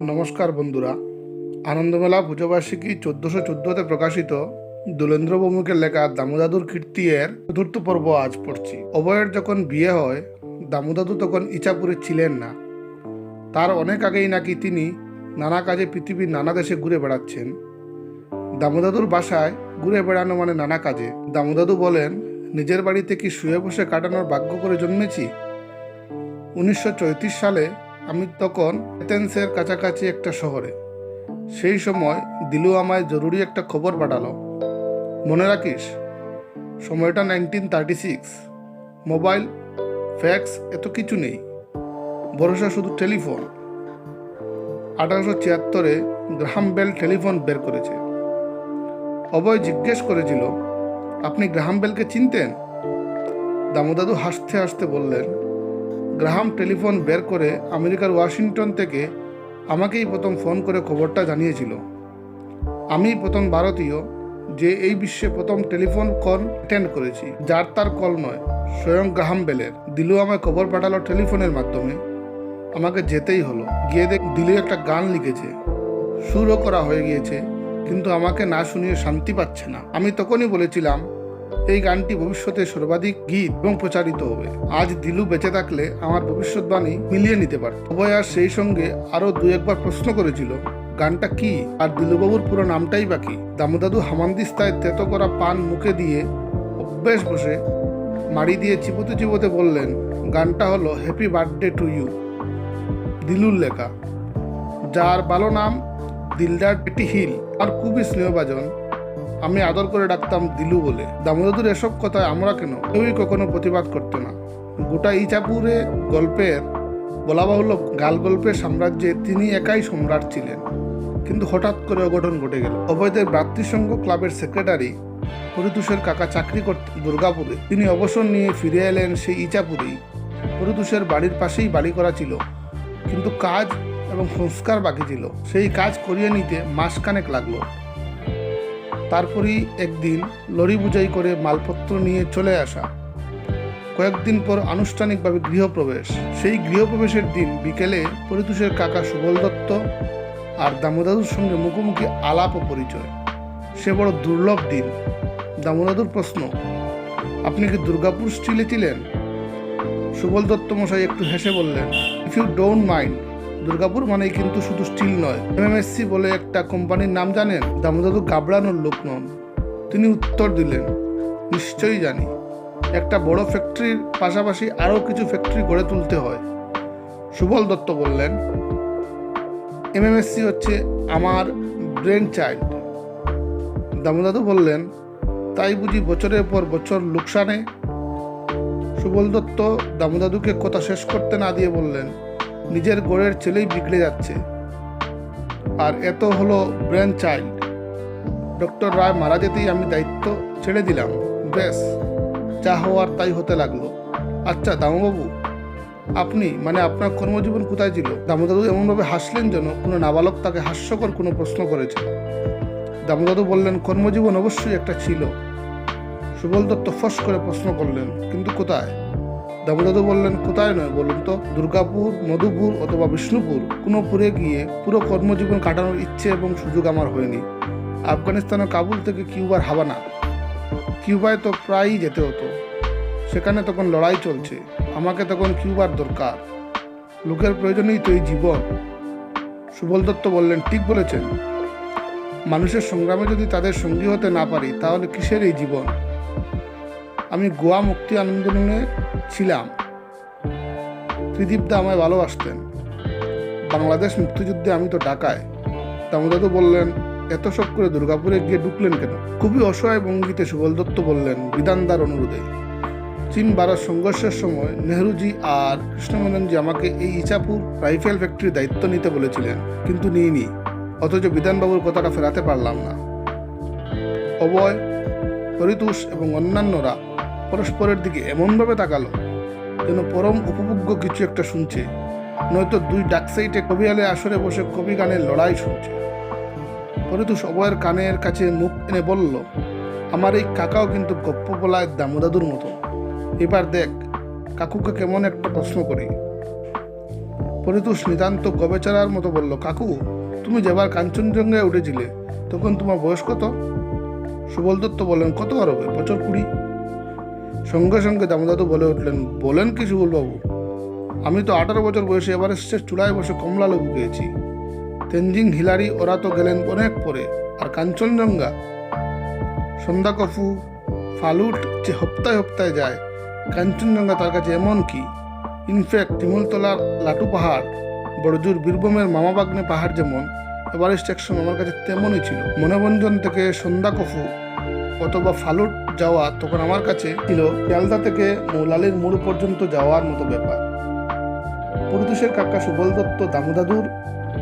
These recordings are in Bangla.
নমস্কার বন্ধুরা। আনন্দমেলা পুজোবার্ষিকী চোদ্দোশো চোদ্দোতে প্রকাশিত দোলেন্দ্র ভৌমিকের লেখা দামোদাদুর কীর্তি এর চতুর্থ পর্ব আজ পড়ছি। অভয়ের যখন বিয়ে হয়, দামোদাদু তখন ইচাপুরে ছিলেন না। তার অনেক আগেই নাকি তিনি নানা কাজে পৃথিবীর নানা দেশে ঘুরে বেড়াচ্ছেন। দামোদাদুর বাসায় ঘুরে বেড়ানো মানে নানা কাজে। দামোদাদু বলেন, নিজের বাড়িতে কি শুয়ে বসে কাটানোর ভাগ্য করে জন্মেছি? উনিশশো সালে আমি তখন এথেন্সের কাছাকাছি একটা শহরে। সেই সময় দিলু আমায় জরুরি একটা খবর পাঠালো। মনে রাখিস, সময়টা nineteen thirty six mobile, fax, এত কিছু নেই। ভরসা শুধু টেলিফোন। আঠারোশো ছিয়াত্তরে গ্রাহাম বেল টেলিফোন বের করেছে। অভয় জিজ্ঞেস করেছিল, আপনি গ্রাহাম বেলকে চিনতেন? দামোদাদু হাসতে হাসতে বললেন গ্রাহাম টেলিফোন বের করে আমেরিকার ওয়াশিংটন থেকে আমাকেই প্রথম ফোন করে খবরটা জানিয়েছিল। আমি প্রথম ভারতীয় যে এই বিশ্বে প্রথম টেলিফোন কল অ্যাটেন্ড করেছি, যার তার কল নয়, স্বয়ং গ্রাহাম বেলের। দিলু আমায় খবর পাঠালো টেলিফোনের মাধ্যমে। আমাকে যেতেই হলো। গিয়ে দেখ, দিলু একটা গান লিখেছে। সুরও করা হয়ে গিয়েছে, কিন্তু আমাকে না শুনিয়ে শান্তি পাচ্ছে না। আমি তখনই বলেছিলাম এই গানটি ভবিষ্যতে সর্বাধিক গীত এবং প্রচারিত হবে। আজ দিলু বেঁচে থাকলে আমার ভবিষ্যৎবাণী মিলিয়ে নিতে পারে। অভয়ার সেই সঙ্গে আরও দু একবার প্রশ্ন করেছিল, গানটা কি? আর দিলুবাবুর পুরো নামটাই বাকি দামোদাদু হামানদিস্তায় তেতো করা পান মুখে দিয়ে অভ্যেস বসে মাড়ি দিয়ে চিবোতে চিবোতে বললেন, গানটা হলো হ্যাপি বার্থডে টু ইউ দিলুর লেখা, যার ভালো নাম দিলদার পেটি হিল, আর খুবই স্নেহভাজন আমি আদর করে ডাকতাম দিলু বলে। দামোদর এসব কথায় আমরা কেন? কেউই কখনো প্রতিবাদ করতো না। গোটা ইচাপুরে গল্পের, বলা বাহুল্য গাল গল্পের সাম্রাজ্যে তিনি একাই সম্রাট ছিলেন। কিন্তু হঠাৎ করে অঘটন ঘটে গেল। অভয়দের ভ্রাতৃসংঘ ক্লাবের সেক্রেটারি পরিতোষের কাকা চাকরি করতেন দুর্গাপুরে। তিনি অবসর নিয়ে ফিরে এলেন সেই ইচাপুরেই পরিতোষের বাড়ির পাশেই বাড়ি করা ছিল। কিন্তু কাজ এবং সংস্কার বাকি ছিল। সেই কাজ করিয়ে নিতে মাসখানেক লাগল। তারপরই একদিন লরি বুঝাই করে মালপত্র নিয়ে চলে আসা। কয়েকদিন পর আনুষ্ঠানিকভাবে গৃহপ্রবেশ। সেই গৃহপ্রবেশের দিন বিকেলে পরিতোষের কাকা সুবল দত্ত আর দামোদাদুর সঙ্গে মুখোমুখি আলাপ ও পরিচয়। সে বড় দুর্লভ দিন। দামোদাদুর প্রশ্ন, আপনি কি দুর্গাপুর স্টিলে ছিলেন? সুবল দত্ত মশাই একটু হেসে বললেন if you don't mind Durgapur মানেই কিন্তু শুধু স্টিল নয়, এমএমএসসি বলে একটা কোম্পানির নাম জানেন? দামোদাদু গাবড়ানোর লোক নন তিনি উত্তর দিলেন, নিশ্চয়ই জানি। একটা বড় ফ্যাক্টরির পাশাপাশি আরও কিছু ফ্যাক্টরি গড়ে তুলতে হয়। সুবল দত্ত বললেন, এমএমএসসি হচ্ছে আমার ব্রেন চাইল্ড দামোদাদু বললেন, তাই বুঝি বছরের পর বছর লোকসানে? সুবল দত্ত দামোদাদুকে কথা শেষ করতে না দিয়ে বললেন নিজের গোড়ের ছেলেই বিগড়ে যাচ্ছে। আর এত হলো ব্রেন চাইল্ড ডক্টর রায় মারা যেতেই আমি দায়িত্ব ছেড়ে দিলাম। ব্যাস, যা হওয়ার তাই হতে লাগল। আচ্ছা দামবাবু, আপনি মানে আপনার কর্মজীবন কোথায় ছিল? দামোদাদু এমনভাবে হাসলেন যেন কোনো নাবালক তাকে হাস্যকর কোনো প্রশ্ন করেছে। দামোদাদু বললেন, কর্মজীবন অবশ্যই একটা ছিল। সুবল দত্ত ফস করে প্রশ্ন করলেন, কিন্তু কোথায়? দামোদাদু বললেন, কোথায় নয়? বলুন তো দুর্গাপুর, মধুপুর অথবা বিষ্ণুপুর। কোনো পুরে গিয়ে পুরো কর্মজীবন কাটানোর ইচ্ছে এবং সুযোগ আমার হয়নি। আফগানিস্তানের কাবুল থেকে কিউবার হাবানা কিউবায় তো প্রায়ই যেতে হতো। সেখানে তখন লড়াই চলছে। আমাকে তখন কিউবার দরকার। লোকের প্রয়োজনেই তো এই জীবন। সুবল দত্ত বললেন, ঠিক বলেছেন। মানুষের সংগ্রামে যদি তাদের সঙ্গী হতে না পারি, তাহলে কিসের এই জীবন? আমি গোয়া মুক্তি আন্দোলনে ছিলাম। ত্রিদীপদা আমায় ভালোবাসতেন। বাংলাদেশ মুক্তিযুদ্ধে আমি তো ঢাকায়। দামোদাদু বললেন, এত সব করে দুর্গাপুরে গিয়ে ঢুকলেন কেন? খুবই অসহায় ভঙ্গিতে সুবল দত্ত বললেন, বিধানদার অনুরোধে। চীন ভারত সংঘর্ষের সময় নেহরুজি আর কৃষ্ণমেননজি আমাকে এই ইচাপুর রাইফেল ফ্যাক্টরির দায়িত্ব নিতে বলেছিলেন, কিন্তু নিইনি। অথচ বিধানবাবুর কথাটা ফেরাতে পারলাম না। অবয় পরিতোষ এবং অন্যান্যরা পরস্পরের দিকে এমনভাবে তাকালো যেন পরম উপভোগ্য কিছু একটা শুনছে। নয়তো দুই ডাকসাইটে কবিয়ালে আসরে বসে কবি গানের লড়াই শুনছে। পরিতোষ অবয়ের কানের কাছে মুখ এনে বলল, আমার এই কাকাও কিন্তু গপ্প বলায় দামোদাদুর মতো। এবার দেখ, কাকুকে কেমন একটা প্রশ্ন করি। পরিতোষ নিতান্ত গবেচারার মতো বলল, কাকু, তুমি যেবার কাঞ্চনজঙ্ঘায় উঠেছিলে, তখন তোমার বয়স কত? সুবল দত্ত বললেন, কত আর হবে? বছর কুড়ি? সঙ্গে সঙ্গে দামোদাদু বলে উঠলেন, বলেন কি সুবলবাবু আমি তো আঠারো বছর বয়সে এভারেস্টের চূড়ায় বসে কমলা লেবু খেয়েছি। তেনজিং হিলারি, ওরা তো গেলেন অনেক পরে, আর কাঞ্চনজঙ্ঘা। সন্ধ্যা কফু, ফালুট যে হপ্তায় হপ্তায় যায়, কাঞ্চনজঙ্ঘা তার কাছে এমন কি? ইনফ্যাক্ট তিমুলতলার লাটু পাহাড়, বড়জুর বীরভূমের মামাবাগ্নে পাহাড় যেমন এভারেস্ট একশন আমার কাছে তেমনই ছিল। মনোরঞ্জন থেকে সন্ধ্যা কফু, অথবা ফালুট যাওয়া তখন আমার কাছে ছিল শিয়ালদা থেকে মৌলালির মোড় পর্যন্ত যাওয়ার মতো ব্যাপার। পরিতোষের কাকা সুবল দত্ত দামোদাদুর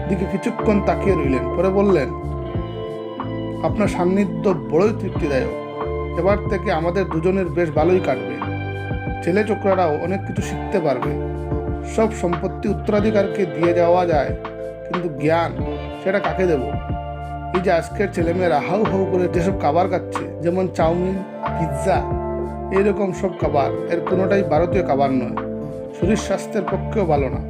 দিকে কিছুক্ষণ তাকিয়ে রইলেন। পরে বললেন, আপনার সান্নিধ্য বড়ই তৃপ্তিদায়ক। এবার থেকে আমাদের দুজনের বেশ ভালোই কাটবে। ছেলে চোকরারাও অনেক কিছু শিখতে পারবে। সব সম্পত্তি উত্তরাধিকারকে দিয়ে যাওয়া যায়, কিন্তু জ্ঞান, সেটা কাকে দেব? এই যে আজকের ছেলেমেয়েরা হাউ হাউ করে যেসব খাবার খাচ্ছে, যেমন চাউমিন পিৎজা এইরকম সব খাবার, এর কোনোটাই ভারতীয় খাবার নয়। শরীর স্বাস্থ্যের পক্ষেও ভালো না।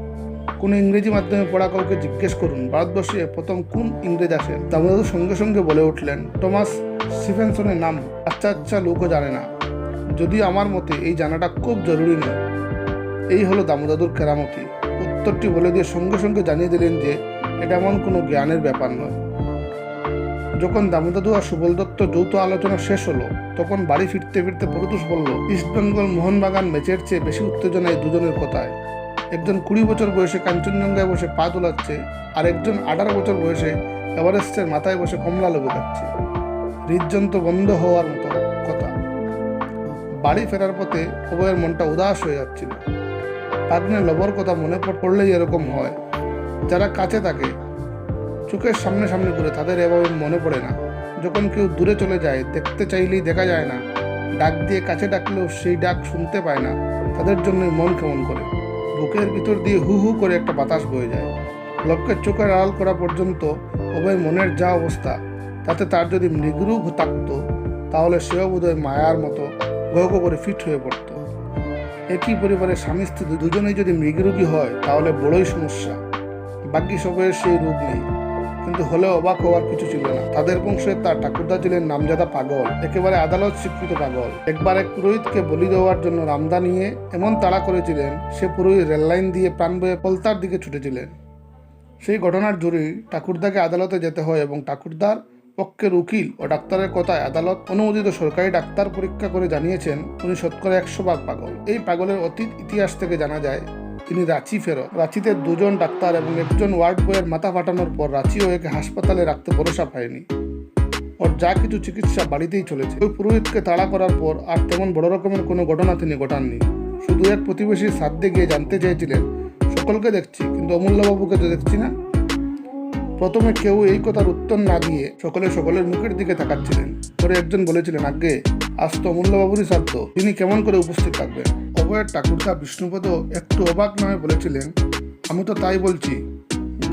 কোন ইংরেজি মাধ্যমে পড়া কাউকে জিজ্ঞেস করুন, ভারতবর্ষে প্রথম কোন ইংরেজ আসেন? দামোদর সঙ্গে সঙ্গে বলে উঠলেন, টমাস স্টিফেনসনের নাম আচ্ছা আচ্ছা লোকও জানে না। যদি আমার মতে এই জানাটা খুব জরুরি নয়। এই হলো দামোদাদুর কেরামতি। উত্তরটি বলে দিয়ে সঙ্গে সঙ্গে জানিয়ে দিলেন যে, এটা এমন কোনো জ্ঞানের ব্যাপার নয়। যখন দামোদাদু আর সুবল দত্ত যৌথ আলোচনা শেষ হলো, তখন বাড়ি ফিরতে ফিরতে প্রত্যুষ বলল ইস্টবেঙ্গল মোহনবাগান ম্যাচের চেয়ে বেশি উত্তেজনায় দুজনের কথায়। একজন কুড়ি বছর বয়সে কাঞ্চনজঙ্ঘায় বসে পা দোলাচ্ছে আর একজন আঠারো বছর বয়সে এভারেস্টের মাথায় বসে কমলা লেবু খাচ্ছে। হৃদযন্ত্র বন্ধ হওয়ার মতো কথা। বাড়ি ফেরার পথে উভয়ের মনটা উদাস হয়ে যাচ্ছিল। পাগ্নে লবর কথা মনে পড়- পড়লেই এরকম হয়। যারা কাছে থাকে চোখের সামনে সামনে ঘুরে তাদের এভাবে মনে পড়ে না। যখন কেউ দূরে চলে যায়, দেখতে চাইলেই দেখা যায় না। ডাক দিয়ে কাছে ডাকলেও সেই ডাক শুনতে পায় না। তাদের জন্যই মন কেমন করে? বুকের ভিতর দিয়ে হু হু করে একটা বাতাস বয়ে যায়। লক্ষ্যের চোখের আড়াল করা পর্যন্ত উভয় মনের যা অবস্থা, তাতে তার যদি মৃগরু থাকতো, তাহলে সেও বোধহয় মায়ার মতো গহ করে ফিট হয়ে পড়তো। একই পরিবারের স্বামী স্ত্রী দুজনেই যদি মৃগরোগী হয়, তাহলে বড়ই সমস্যা। বাকি সবের সেই রোগ নেই। কিন্তু হলেও অবাক হওয়ার কিছু ছিল না। তাদের বংশে তার ঠাকুরদা ছিলেন নামজাদা পাগল, একেবারে আদালত স্বীকৃত পাগল। একবার এক পুরোহিতকে বলি দেওয়ার জন্য রামদা নিয়ে এমন তাড়া করেছিলেন, সে পুরোহিত রেললাইন দিয়ে প্রাণ বয়ে পলতার দিকে ছুটেছিলেন। সেই ঘটনার জুড়েই ঠাকুরদাকে আদালতে যেতে হয় এবং ঠাকুরদার পক্ষের উকিল ও ডাক্তারের কথায় আদালত অনুমোদিত সরকারি ডাক্তার পরীক্ষা করে জানিয়েছেন, উনি শতকরা একশো ভাগ পাগল। এই পাগলের অতীত ইতিহাস থেকে জানা যায় তিনি রাঁচি ফেরত। রাঁচিতে দুজন ডাক্তার এবং একজন ওয়ার্ড বয়ের মাথা ফাটানোর পর রাঁচিও একে হাসপাতালে রাখতে ভরসা পায়নি। ওর যা কিছু চিকিৎসা বাড়িতেই চলেছে। ওই পুরোহিতকে তাড়া করার পর আর তেমন বড় রকমের কোনো ঘটনা তিনি ঘটাননি। শুধু এক প্রতিবেশীর সাধ্যে গিয়ে জানতে চেয়েছিলেন, সকলকে দেখছি, কিন্তু অমূল্যবাবুকে তো দেখছি না? প্রথমে কেউ এই কথার উত্তর না দিয়ে সকলে সকলের মুখের দিকে তাকাচ্ছিলেন। পরে একজন বলেছিলেন আগে আজ তো অমূল্যবাবুরই সাধ্য। তিনি কেমন করে উপস্থিত থাকবেন? অভয়ের ঠাকুরদা বিষ্ণুপদ একটু অবাক নয় বলেছিলেন, আমি তো তাই বলছি,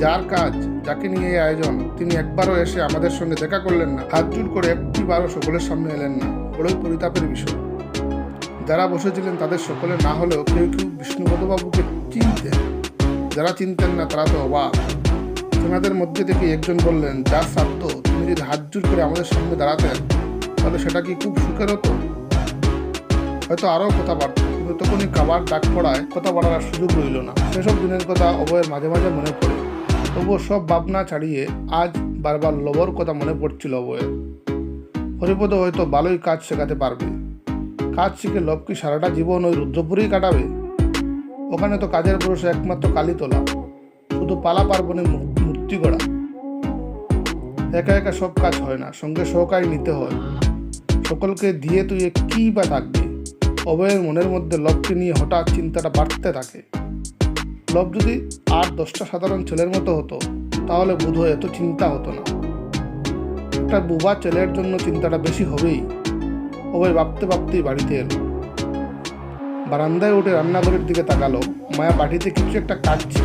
যার কাজ, যাকে নিয়ে এই আয়োজন, তিনি একবারও এসে আমাদের সঙ্গে দেখা করলেন না, হাত জোর করে একটিবারও সকলের সামনে এলেন না। বড়ই পরিতাপের বিষয়। যারা বসেছিলেন তাদের সকলে না হলেও কেউ কেউ বিষ্ণুপদবাবুকে চিনতেন যারা চিনতেন না তারা তো অবাক। তেনাদের মধ্যে থেকে একজন বললেন, যার সাধ্য তিনি যদি হাত জোর করে আমাদের সামনে দাঁড়াতেন, তাহলে সেটা কি খুব সুখের হতো? হয়তো আরও কথা বাড়ত তখনই কাবার ডাক পড়ায়, কথা বলার সুযোগ রইল না। সেসব দিনের কথা অভয়ের মাঝে মাঝে মনে পড়ে। তবুও সব ভাবনা ছাড়িয়ে আজ বারবার লবর কথা মনে পড়ছিল অভয়ের হরিপদ হয়তো ভালোই কাজ শেখাতে পারবে। কাজ শিখে লব কি সারাটা জীবন ওই রুদ্রপুরেই কাটাবে? ওখানে তো কাজের ভরসা একমাত্র কালী তোলা। শুধু পালা পার্বণে মূর্তি গড়া। একা একা সব কাজ হয় না, সঙ্গে সহকারী নিতে হয়। সকলকে দিয়ে তুই কি বা থাকবে? অভয়ের মনের মধ্যে লবকে নিয়ে হঠাৎ চিন্তাটা বাড়তে থাকে। লব যদি আর দশটা সাধারণ ছেলের মতো হতো, তাহলে বোধহয় এত চিন্তা হতো না। একটা বুবা ছেলের জন্য চিন্তাটা বেশি হবেই। অভয় ভাবতে ভাবতেই বাড়িতে এলো। বারান্দায় উঠে রান্নাঘরের দিকে তাকালো। মায়া বাটিতে কিছু একটা কাটছে।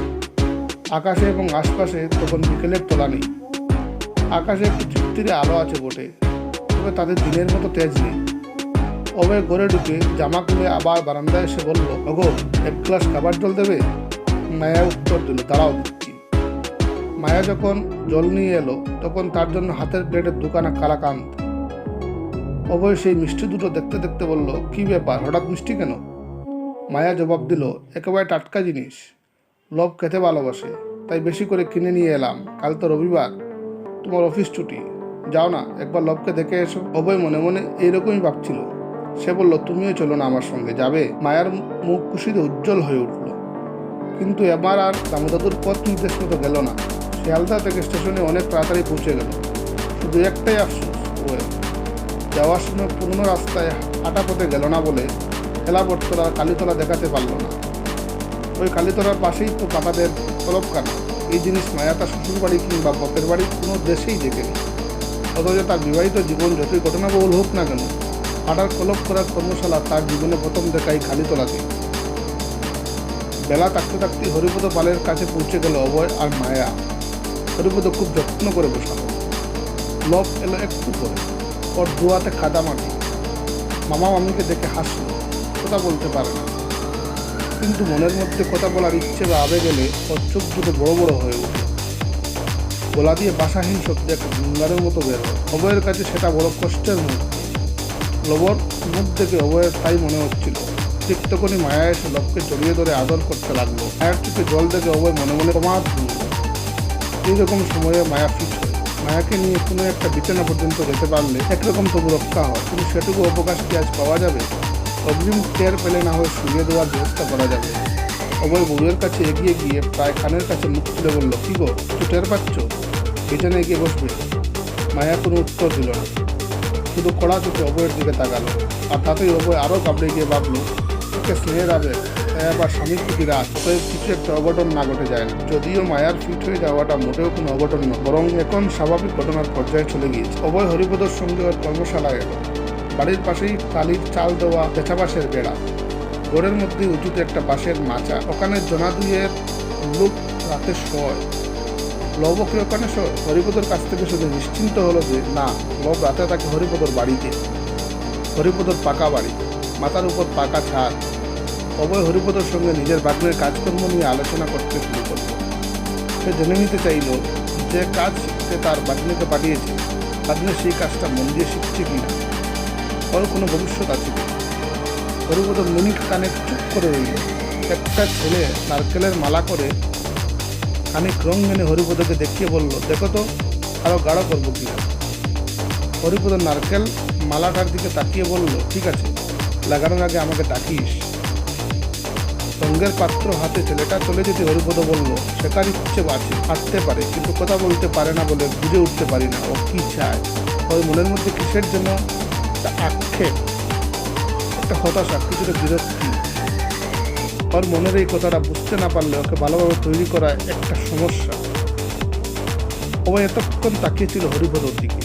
আকাশে এবং আশপাশে তখন বিকেলের তোলা নেই। আকাশে একটু চিত্তিরে আলো আছে বটে, তবে তাদের দিনের মতো তেজ নেই। অভয় ঘরে ঢুকে জামা খুলে আবার বারান্দায় এসে বলল, ওগো, এক গ্লাস খাবার জল দেবে? মায়া উত্তর দিল, দাঁড়াও দিচ্ছি। মায়া যখন জল নিয়ে এলো, তখন তার জন্য হাতের প্লেটের দোকানে কালাকান্ত অবশ্য সেই মিষ্টি দুটো দেখতে দেখতে বলল, কি ব্যাপার, হঠাৎ মিষ্টি কেন? মায়া জবাব দিল, একেবারে টাটকা জিনিস। লোভ খেতে ভালোবাসে, তাই বেশি করে কিনে নিয়ে এলাম। কাল তো রবিবার, তোমার অফিস ছুটি। যাও না, একবার লবকে দেখে এসো। অভয় মনে মনে এইরকমই ভাবছিল। সে বলল, তুমিও চলো না আমার সঙ্গে, যাবে? মায়ার মুখ খুশিতে উজ্জ্বল হয়ে উঠল। কিন্তু এবার আর দামোদাদুর পথ নির্দেশ মতো গেল না। শিয়ালদা থেকে স্টেশনে অনেক তাড়াতাড়ি পৌঁছে গেল। শুধু একটাই আফসোস ওয়ে যাওয়ার সময় পুরনো রাস্তায় হাঁটা পথে গেল না বলে খেলাবটতলা কালীতলা দেখাতে পারল না। ওই কালীতলার পাশেই তো কাটাদের তলবখানা। এই জিনিস মায়া তার শ্বশুর বাড়ি কিংবা বাপের বাড়ি কোনো দেশেই দেখেনি অথচ তার বিবাহিত জীবন যতই ঘটনাবহুল হোক না কেন হাঁটার কলপ করার কর্মশালা তার জীবনে প্রথম দেখাই কালীতলাতে বেলা থাকতে থাকতে হরিপদ পালের কাছে পৌঁছে গেল অভয় আর মায়া। হরিপদ খুব যত্ন করে বসালো। লব এলো একটু করে ওর দুয়াতে কাদা মাটি। মামা মামিকে দেখে হাসলো। কথা বলতে পারে না। কিন্তু মনের মধ্যে কথা বলার ইচ্ছে বা আবেগ এলে ওর চোখ দুটো বড় বড় হয়ে ওঠে। গলা দিয়ে বাসাহীন শব্দে একটা গুঙ্গারের মতো বের অভয়ের কাছে সেটা বড় কষ্টের মুহূর্ত লবর মুখ দেখে অভয়ের তাই মনে হচ্ছিল। ঠিক তখনই মায়া এসে লবকে জড়িয়ে ধরে আদর করতে লাগল। মায়ের চোখে জল দেখে অভয় মনে মনে প্রমাদ এইরকম সময়ে মায়া ফিট মায়াকে নিয়ে কোনো একটা বিছানা পর্যন্ত যেতে পারলে একরকম তবু রক্ষা হয়। কিন্তু সেটুকু অবকাশ কি আজ পাওয়া যাবে? অগ্রিম টের পেলে না হয় শুয়ে দেওয়ার ব্যবস্থা করা যাবে। অভয় বউয়ের কাছে এগিয়ে গিয়ে প্রায় খানের কাছে মুখ তুলে বলল, কি গো, একটু টের পাচ্ছ? বিছানায় গিয়ে বসবে। মায়া কোনো উত্তর দিল না। শুধু কড়া চোখে অভয়ের দিকে তাকালো। আর তাতেই অভয় আরও কাবড়ে গিয়ে ভাবলো ওকে স্নেহের আবেগ আবার স্বামীর প্রতি রাত অতএব কিছু একটা অঘটন না ঘটে যায়। যদিও মায়ার ফিট হয়ে যাওয়াটা মোটেও কোনো অঘটন নয়, বরং এখন স্বাভাবিক ঘটনার পর্যায়ে চলে গিয়েছে। অভয় হরিপদর সঙ্গে ওর কর্মশালায় এলো। বাড়ির পাশেই টালির চাল দেওয়া পেঁচাবাসের বেড়া। ঘরের মধ্যে উঁচুতে একটা বাঁশের মাচা। ওখানে জনা দুইয়ের লোক রাতে শয়। লবকে ওখানে শয় হরিপদর কাছ থেকে শুধু নিশ্চিন্ত হলো যে, না লব রাতে থাকে হরিপদর বাড়িতে, হরিপদর পাকা বাড়ি, মাথার উপর পাকা ছাদ। অভয় হরিপদর সঙ্গে নিজের বাগ্নের কাজকর্ম নিয়ে আলোচনা করতে শুরু করল। সে জেনে নিতে চাইল যে কাজ সে তার বাগ্নিকে পাঠিয়েছে বাগ্নে সেই কাজটা মন দিয়ে শিখছে কি না ওর কোনো ভবিষ্যৎ আছে কি হরিপদ মিনিট কানে চুপ করে রইল। একটা ছেলে নারকেলের মালা করে খানিক রং মেনে হরিপদকে দেখিয়ে বলল, দেখো তো, আরও গাঢ় করব কি হরিপদ নারকেল মালাটার দিকে তাকিয়ে বলল, ঠিক আছে, লাগানোর আগে আমাকে ডাকিস। সঙ্গের পাত্র হাতে ছেলেটা চলে যেতে হরিপদ বলল, সে তার ইচ্ছে হাঁটতে পারে, কিন্তু কথা বলতে পারে না বলে বুঝে উঠতে পারি না, ও কি চায়? ওই মনের মধ্যে কিসের জন্য? একটা আক্ষেপ, একটা হতাশা, কিছুটা বিরক্তি। ওর মনের এই কথাটা বুঝতে না পারলে ওকে ভালোভাবে তৈরি করা একটা সমস্যা। ও এতক্ষণ তাকিয়েছিল হরিপদর দিকে।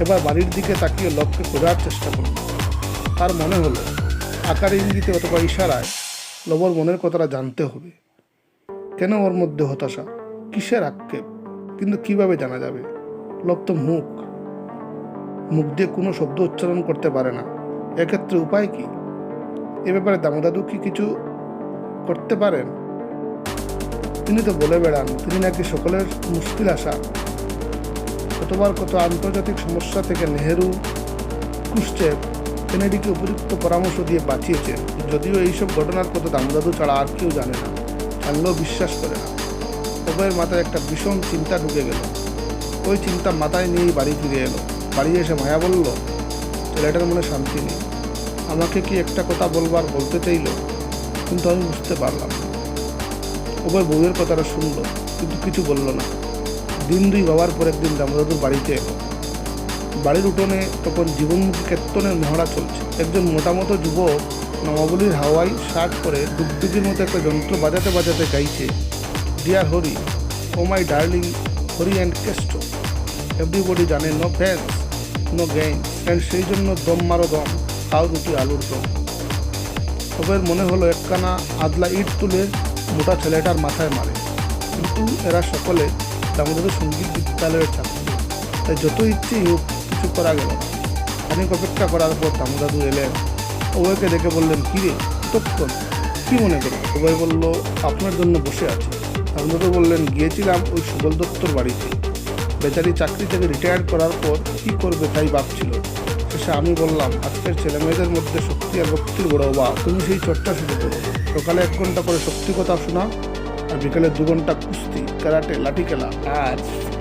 এবার বাড়ির দিকে তাকিয়ে লক্ষ্যে খোঁজার চেষ্টা করল। তার মনে হলো, আকার ইঙ্গিতে অথবা ইশারায় লবর মনের কথাটা জানতে হবে। কেন ওর মধ্যে হতাশা? কিসের আক্ষেপ? কিন্তু কীভাবে জানা যাবে? লব তো মুখ। মুখ দিয়ে কোনো শব্দ উচ্চারণ করতে পারে না। এক্ষেত্রে উপায় কি? এ ব্যাপারে দামোদাদু কি কিছু করতে পারেন? তিনি তো বলে বেড়ান, তিনি নাকি সকলের মুশকিল আসা কতবার কত আন্তর্জাতিক সমস্যা থেকে নেহেরু ক্রুশ্চেভ কেনেডিকে উপযুক্ত পরামর্শ দিয়ে বাঁচিয়েছেন। যদিও এইসব ঘটনার কত দামোদাদু ছাড়া আর কেউ জানে না জানলেও বিশ্বাস করে না। উভয়ের মাথায় একটা ভীষণ চিন্তা ঢুকে গেল। ওই চিন্তা মাথায় নিয়েই বাড়ি ফিরে এলো। বাড়ি এসে মায়া বলল, ছেলেটার মনে শান্তি নেই। আমাকে কি একটা কথা বলবার বলতে চাইল? কিন্তু আমি বুঝতে পারলাম উভয় বউয়ের কথাটা শুনল, কিন্তু কিছু বলল না। দিন দুই বাবার পর একদিন দামোদাদুর বাড়িতে এলো। বাড়ির উঠোনে তখন জীবনমুখী কেত্তনের মহড়া চলছে। একজন মোটামতো যুবক নবাবলীর হাওয়াই শার্ট পরে ডুগডুগির মতো একটা যন্ত্র বাজাতে বাজাতে গাইছে dear Hari oh my darling Hari and Kesto everybody জানে no pains no gain and সেই জন্য দম মারো দম। খাও দুটি আলুর দম। সবের মনে হলো একখানা আদলা ইট তুলে মোটা ছেলেটার মাথায় মারে। কিন্তু এরা সকলে দামোদর সংগীত বিদ্যালয়ের ছাত্র। তাই যত ইচ্ছেই হোক, কিছু করা গেল খানিক অপেক্ষা করার পর দামোদাদু এলেন। ওকে দেখে বললেন কী রে তৎক্ষণ কী মনে করেন সবাই বলল, আপনার জন্য বসে আছে। আপনারা বললেন, গিয়েছিলাম ওই সুবল দত্তর বাড়িতে। বেচারি চাকরি থেকে রিটায়ার করার পর কী করবে তাই ভাবছিল? শেষে আমি বললাম আজকের ছেলে মেয়েদের মধ্যে শক্তি আর ভক্তির বড় অভাব। তুমি সেই চর্চা শুরু করো। সকালে এক ঘণ্টা করে শক্তি কথা শোনা আর বিকালে দু ঘণ্টা কুস্তি ক্যারাটে লাঠি খেলা আর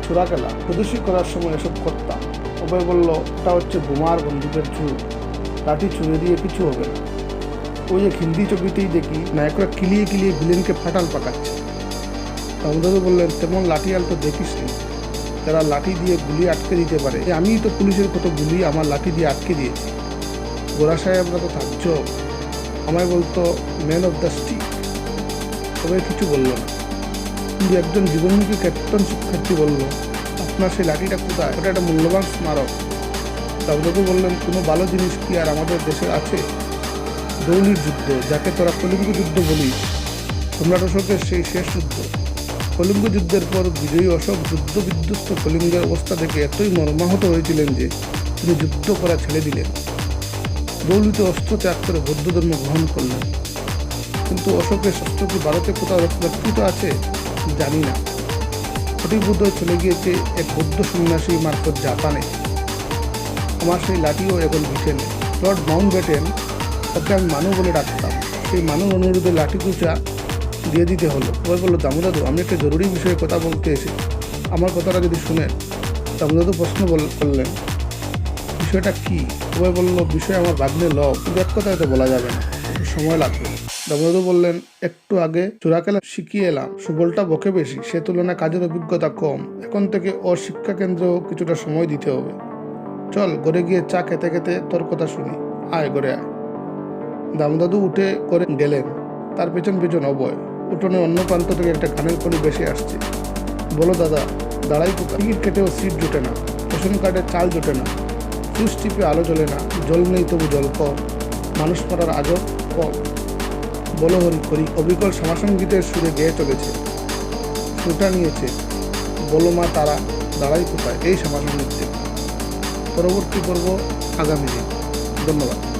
ছোড়া খেলা প্রদর্শী করার সময় এসব করতাম সবাই বলল ওটা হচ্ছে বোমার বন্দুকের চুর। লাঠি ছুঁড়ে দিয়ে কিছু হবে না। ওই যে হিন্দি ছবিতেই দেখি নায়করা কিলিয়ে কিলিয়ে ভিলেনকে ফাটাল পাকাচ্ছে। দামোদর বললেন তেমন লাঠিয়াল তো দেখিস নি যারা লাঠি দিয়ে গুলি আটকে দিতে পারে। এ, আমিই তো পুলিশের কত গুলি আমার লাঠি দিয়ে আটকে দিয়েছি। গোরা সাহেবরা তো থাকছ। আমায় বলতো ম্যান অফ দ্য স্ট্রিট সবাই কিছু বলল না। কিন্তু একজন জীবনমুখী ক্যাপ্টন শিক্ষার্থী বলল, আপনার সেই লাঠিটা কোথায়? ওটা একটা মূল্যবান স্মারক। দাউদাদু বললেন, কোনো ভালো জিনিস কি আর আমাদের দেশে আছে? দৌলির যুদ্ধ, যাকে তোরা কলিঙ্গ যুদ্ধ বলিস। সম্রাট অশোকের সেই শেষ যুদ্ধ। কলিঙ্গ যুদ্ধের পর বিজয়ী অশোক যুদ্ধ বিধ্বস্ত কলিঙ্গের অবস্থা দেখে এতই মর্মাহত হয়েছিলেন যে তিনি যুদ্ধ করা ছেড়ে দিলেন। দৌলিত অস্ত্র ত্যাগ করে বৌদ্ধ ধর্ম গ্রহণ করলেন। কিন্তু অশোকের শস্ত্র কি ভারতে কোথাও রক্ষিত আছে? জানি না। সঠিক বুদ্ধ চলে গিয়েছে এক বৌদ্ধ সন্ন্যাসী মারফত জাপানে। আমার সেই লাঠিও এখন ব্রিটেনে লর্ড মাউন্ট ব্যাটেন তাকে আমি মানু বলে ডাকতাম। সেই মানু অনুরোধে লাঠি কুচা দিয়ে দিতে হলো। ওই বলল, দামোদাদু, আমি একটা জরুরি বিষয়ে কথা বলতে এসে আমার কথাটা যদি শুনেন দামোদাদু প্রশ্ন বল- করলেন, বিষয়টা কি? ওই বলল, বিষয় আমার ভাগ্নে ল কিন্তু এক কথায় তো বলা যাবে না সময় লাগবে। দামোদাদু বললেন, একটু আগে চোরা খেলা শিখিয়ে এলাম, সুবলটা বকে বেশি, সে তুলনায় কাজের অভিজ্ঞতা কম। এখন থেকে ওর শিক্ষা কেন্দ্রেও কিছুটা সময় দিতে হবে। চল ঘরে গিয়ে চা খেতে খেতে তোর কথা শুনি। আয় ঘরে আয়। দামদাদু উঠে করে গেলেন। তার পেছন পেছন অবয়। উঠোনে অন্য প্রান্ত থেকে একটা গানের কলি বেশি আসছে। বলো দাদা, দাঁড়াই কোথায়? টিকিট কেটেও সিট জোটে না, রেশন কার্ডে চাল জোটে না, সুইচ টিপে আলো জ্বলে না, জল নেই তবু জল কম মানুষ মরার আজও কম বলো হরি করি অবিকল সমাসঙ্গীতের সুরে গেয়ে চলেছে সুটা নিয়েছে, বলো মা তারা, দাঁড়াই কোথায় এই সমাসঙ্গীত থেকে। পরবর্তী পর্ব আগামী দিন। ধন্যবাদ।